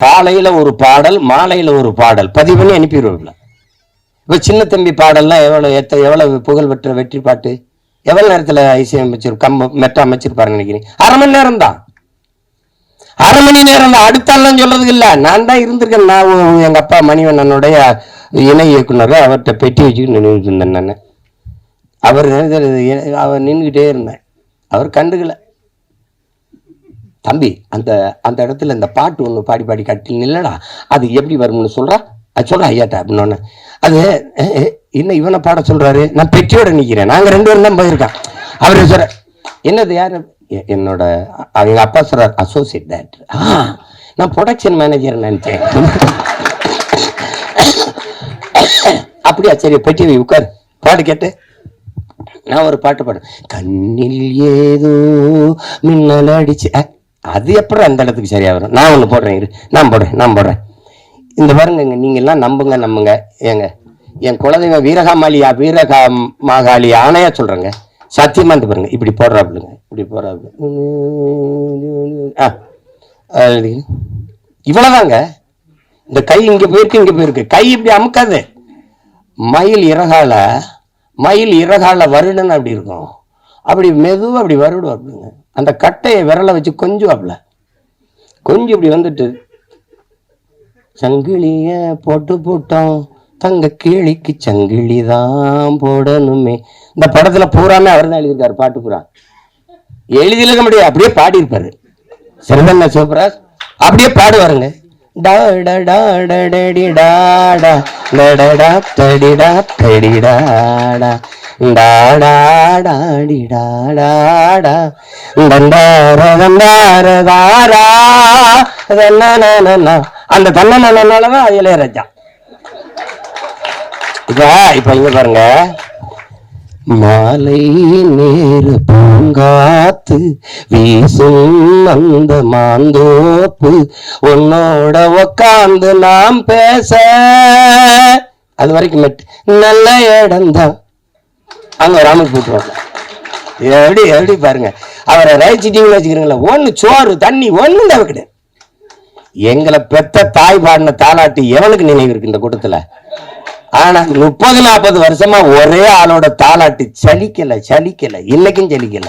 காலையில ஒரு பாடல் மாலையில ஒரு பாடல். பதிவு பண்ணி அனுப்பிடுவோம்ல இப்ப சின்ன தம்பி பாடல்லாம் எவ்வளவு எத்த எவ்வளவு புகழ் பெற்ற வெற்றி பாட்டு? எவ்வளவு நேரத்துல இசையமைச்சிரு கம்ப மெட்ட அமைச்சிருப்பாருன்னு நினைக்கிறீங்க? அரை மணி நேரம் தான் அரை மணி நேரம் தான். அடுத்தாலாம் சொல்றதுக்கு இல்ல நான் தான் இருந்திருக்கேன். நான் உ- எங்க அப்பா மணிவண்ணனுடைய இணை இயக்குனர். அவர்கிட்ட பெட்டி வச்சுக்கிட்டு நின்றுட்டு இருந்தேன் நான். அவர் அவர் நின்றுக்கிட்டே இருந்தேன் அவர் கண்டுக்கல. தம்பி அந்த அந்த இடத்துல இந்த பாட்டு ஒன்று பாடி பாடி கட்டி இல்லைடா அது எப்படி வரும்னு சொல்கிறா அது சொல்கிறா ஐயாட்டா அப்படின்னு அது என்ன இவனை பாட சொல்கிறாரு நான் பெற்றியோட நிற்கிறேன் நாங்கள் ரெண்டு பேரும் தான் போயிருக்கான் அவர் சொல்கிற என்னது யார்? எ- என்னோட எங்கள் அப்பா சொல்கிறார் அசோசியேட் டேரக்டர் ஆ நான் ப்ரொடக்ஷன் மேனேஜர் நினச்சேன். அப்படியா சரி பெட்டி உட்கார் உட்காரு. பாடு கேட்டு. நான் ஒரு பாட்டு பாடுறேன். கண்ணில் ஏதோ மின்னல் அடிச்சு அது எப்படி அந்த இடத்துக்கு சரியாக வரும்? நான் ஒன்று போடுறேன் இரு. நான் போடுறேன் நான் போடுறேன். இந்த பாருங்க நீங்கள்லாம் நம்புங்க நம்புங்க. ஏங்க என் குலதெய்வம் வீரகாமாலியா வீரகா மாகாளி ஆணையா சொல்கிறேங்க சத்தியமாக இருந்து பாருங்க இப்படி போடுறாப்புலுங்க இப்படி போடுறாப்புல. ஆ இவ்வளோதாங்க இந்த கை இங்கே போயிருக்கு இங்கே போயிருக்கு. கை இப்படி அமுக்காது. மயில் இறகால மயில் இறகால வருடன்னு அப்படி இருக்கும். அப்படி மெதுவாக அப்படி வருடுவாப்புங்க அந்த கட்டையை விரலை வச்சு கொஞ்சுவாப்புல கொஞ்சம் இப்படி வந்துட்டு சங்கிலிய போட்டு போட்டோம் தங்க கிளிக்கு சங்கிலி தான் போடணுமே இந்த படத்துல பூராமே அவர் தான் எழுதியிருக்காரு பாட்டு பூரா எழுதியிருக்க முடியாது அப்படியே பாடியிருப்பாரு சிறந்தண்ண சிவபிராஜ் அப்படியே பாடுவாருங்க டா டா டா டா டடி டா டா டா டா டா டடி டா டடி டா டா தண்டார தண்டார தாரா அந்த தன்னனாலதான் இளையராஜா. இப்ப இப்ப இங்க பாருங்க. மாலை நேரு பூங்காத்து வீசும் அந்த மாந்தோப்பு உன்னோட உக்காந்து நாம் பேச. அது வரைக்கும் மெட் நல்ல இடம்தான் அங்க ராமர் போட்டுருவாங்க எப்படி எப்படி பாருங்க. அவரை ரயிச்சிட்டீங்கன்னு வச்சுக்கிறீங்களா ஒண்ணு சோறு தண்ணி ஒண்ணும் தேவை கிடையாது எங்களை பெத்த தாய் பாடின தாலாட்டு எவனுக்கு நினைவு இருக்கு இந்த கூட்டத்தில்? ஆனா முப்பது நாற்பது வருஷமா ஒரே ஆளோட தாலாட்டு சலிக்கல சலிக்கல இன்னைக்கும் சலிக்கல.